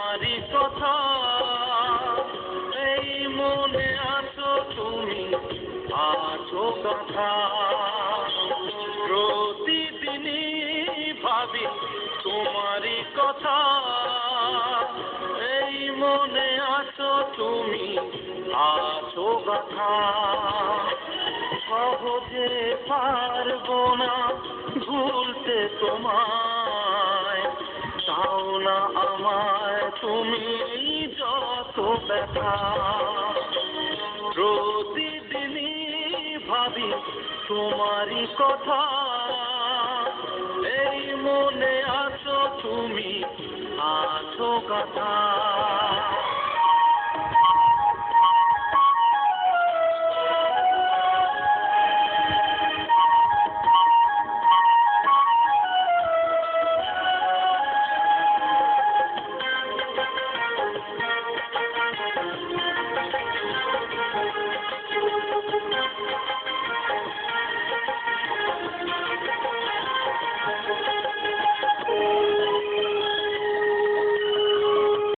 কথা। এই মনে আছো তুমি, আছো কথা। প্রতিদিনই ভাবি তোমারই কথা। এই মনে আছো তুমি, আছো কথা। সহজে পারব না, ভুলতে তোমায় তুমি যত ব্যথা প্রতিদিনই ভাবি তোমারই কথা। এই মনে আছো তুমি আছো কথা।